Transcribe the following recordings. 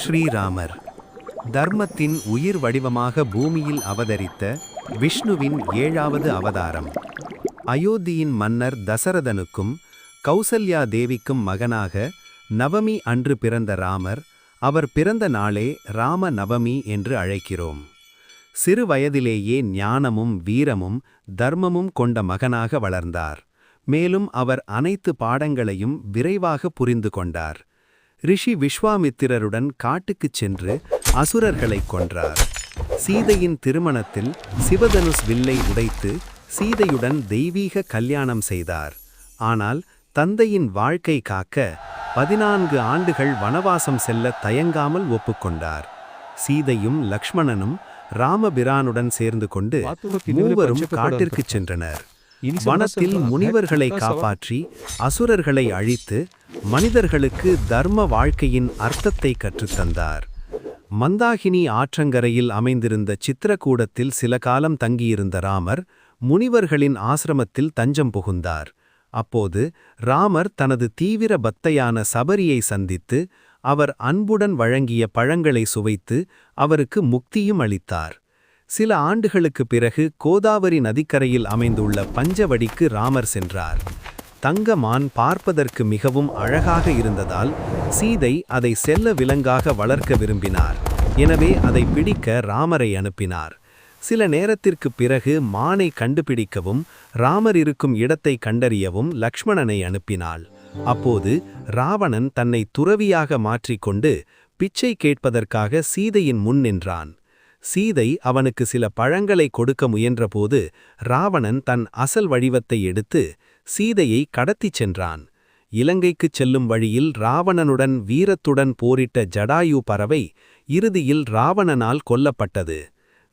ஸ்ரீராமர். தர்மத்தின் உயிர் வடிவமாக பூமியில் அவதரித்த விஷ்ணுவின் ஏழாவது அவதாரம். அயோத்தியின் மன்னர் தசரதனுக்கும் கௌசல்யா தேவிக்கும் மகனாக நவமி அன்று பிறந்த ராமர் அவர் பிறந்த நாளே ராம நவமி என்று அழைக்கிறோம். சிறு வயதிலேயே ஞானமும் வீரமும் தர்மமும் கொண்ட மகனாக வளர்ந்தார். மேலும் அவர் அனைத்து பாடங்களையும் விரைவாக புரிந்து கொண்டார். ரிஷி விஸ்வாமித்திரருடன் காட்டுக்குச் சென்று அசுரர்களைக் கொன்றார். சீதையின் திருமணத்தில் சிவதனுஸ் வில்லை உடைத்து சீதையுடன் தெய்வீக கல்யாணம் செய்தார். ஆனால் தந்தையின் வாழ்க்கை காக்க பதினான்கு ஆண்டுகள் வனவாசம் செல்ல தயங்காமல் ஒப்புக்கொண்டார் சீதையும் லக்ஷ்மணனும் ராமபிரானுடன் சேர்ந்து கொண்டு மூவரும் காட்டிற்குச் சென்றனர். வனத்தில் முனிவர்களை காப்பாற்றி அசுரர்களை அழித்து மனிதர்களுக்கு தர்ம வாழ்க்கையின் அர்த்தத்தை கற்றுத்தந்தார். மந்தாகினி ஆற்றங்கரையில் அமைந்திருந்த சித்திரக்கூடத்தில் சில காலம் தங்கியிருந்த ராமர் முனிவர்களின் ஆசிரமத்தில் தஞ்சம் புகுந்தார். அப்போது ராமர் தனது தீவிர பக்தையான சபரியை சந்தித்து அவர் அன்புடன் வழங்கிய பழங்களை சுவைத்து அவருக்கு முக்தியும் அளித்தார். சில ஆண்டுகளுக்குப் பிறகு கோதாவரி நதிக்கரையில் அமைந்துள்ள பஞ்சவடிக்கு ராமர் சென்றார். தங்க மான் பார்ப்பதற்கு மிகவும் அழகாக இருந்ததால் சீதை அதை செல்ல விலங்காக வளர்க்க விரும்பினார். எனவே அதை பிடிக்க ராமரை அனுப்பினார். சில நேரத்திற்குப் பிறகு மானை கண்டுபிடிக்கவும் ராமர் இருக்கும் இடத்தை கண்டறியவும் லக்ஷ்மணனை அனுப்பினாள். அப்போது ராவணன் தன்னை துறவியாக மாற்றிக்கொண்டு பிச்சை கேட்பதற்காக சீதையின் முன் நின்றான். சீதை அவனுக்கு சில பழங்களை கொடுக்க முயன்றபோது ராவணன் தன் அசல் வடிவத்தை எடுத்து சீதையை கடத்திச் சென்றான். இலங்கைக்குச் செல்லும் வழியில் ராவணனுடன் வீரத்துடன் போரிட்ட ஜடாயு பறவை இறுதியில் ராவணனால் கொல்லப்பட்டது.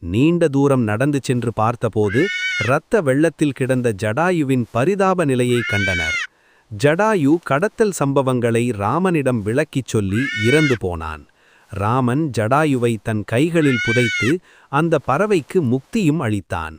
நீண்ட தூரம் நடந்து சென்று பார்த்தபோது இரத்த வெள்ளத்தில் கிடந்த ஜடாயுவின் பரிதாப நிலையை கண்டனர். ஜடாயு கடத்தல் சம்பவங்களை ராமனிடம் விளக்கிச் சொல்லி இறந்து போனான். ராமன் ஜடாயுவை தன் கைகளில் புதைத்து அந்த பறவைக்கு முக்தியும் அளித்தான்.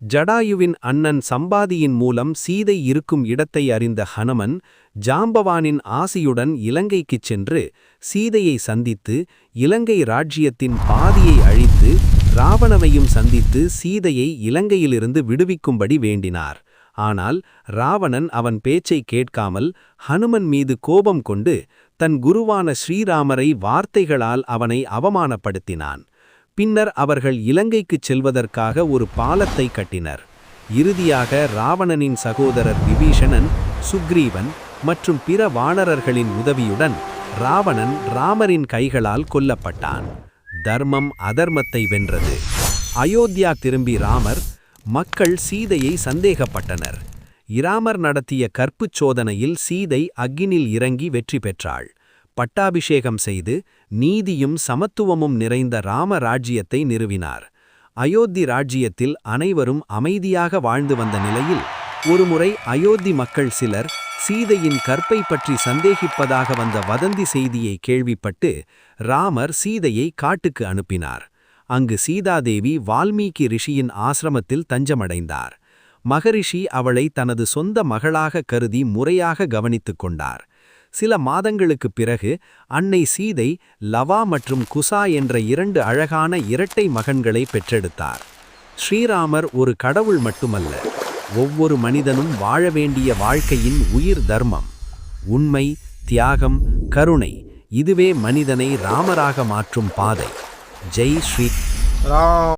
ஜடாயுவின் அண்ணன் சம்பாதியின் மூலம் சீதை இருக்கும் இடத்தை அறிந்த ஹனுமன் ஜாம்பவானின் ஆசியுடன் இலங்கைக்குச் சென்று சீதையை சந்தித்து இலங்கை ராஜ்யத்தின் பாதியை அழித்து ராவணவையும் சந்தித்து சீதையை இலங்கையிலிருந்து விடுவிக்கும்படி வேண்டினார். ஆனால் ராவணன் அவன் பேச்சை கேட்காமல் ஹனுமன் மீது கோபம் கொண்டு தன் குருவான ஸ்ரீராமரை வார்த்தைகளால் அவனை அவமானப்படுத்தினான். பின்னர் அவர்கள் இலங்கைக்குச் செல்வதற்காக ஒரு பாலத்தை கட்டினர். இறுதியாக ராவணனின் சகோதரர் விபீஷணன் சுக்ரீவன் மற்றும் பிற வானரர்களின் உதவியுடன் ராவணன் ராமரின் கைகளால் கொல்லப்பட்டான். தர்மம் அதர்மத்தை வென்றது. அயோத்தியா திரும்பி ராமர் மக்கள் சீதையை சந்தேகப்பட்டனர். இராமர் நடத்திய கற்புச் சோதனையில் சீதை அக்கினில் இறங்கி வெற்றி பெற்றாள். பட்டாபிஷேகம் செய்து நீதியும் சமத்துவமும் நிறைந்த ராம ராஜ்யத்தை நிறுவினார். அயோத்தி ராஜ்யத்தில் அனைவரும் அமைதியாக வாழ்ந்து வந்த நிலையில் ஒருமுறை அயோத்தி மக்கள் சிலர் சீதையின் கற்பை பற்றி சந்தேகிப்பதாக வந்த வதந்தி செய்தியை கேள்விப்பட்டு ராமர் சீதையை காட்டுக்கு அனுப்பினார். அங்கு சீதாதேவி வால்மீகி ரிஷியின் ஆசிரமத்தில் தஞ்சமடைந்தார். மகரிஷி அவளை தனது சொந்த மகளாக கருதி முறையாக கவனித்துக் கொண்டார். சில மாதங்களுக்குப் பிறகு அன்னை சீதை லவா மற்றும் குசா என்ற இரண்டு அழகான இரட்டை மகன்களை பெற்றெடுத்தார். ஸ்ரீராமர் ஒரு கடவுள் மட்டுமல்ல ஒவ்வொரு மனிதனும் வாழ வேண்டிய வாழ்க்கையின் உயிர் தர்மம். உண்மை தியாகம் கருணை இதுவே மனிதனை ராமராக மாற்றும் பாதை. ஜெய் ஸ்ரீ ராம்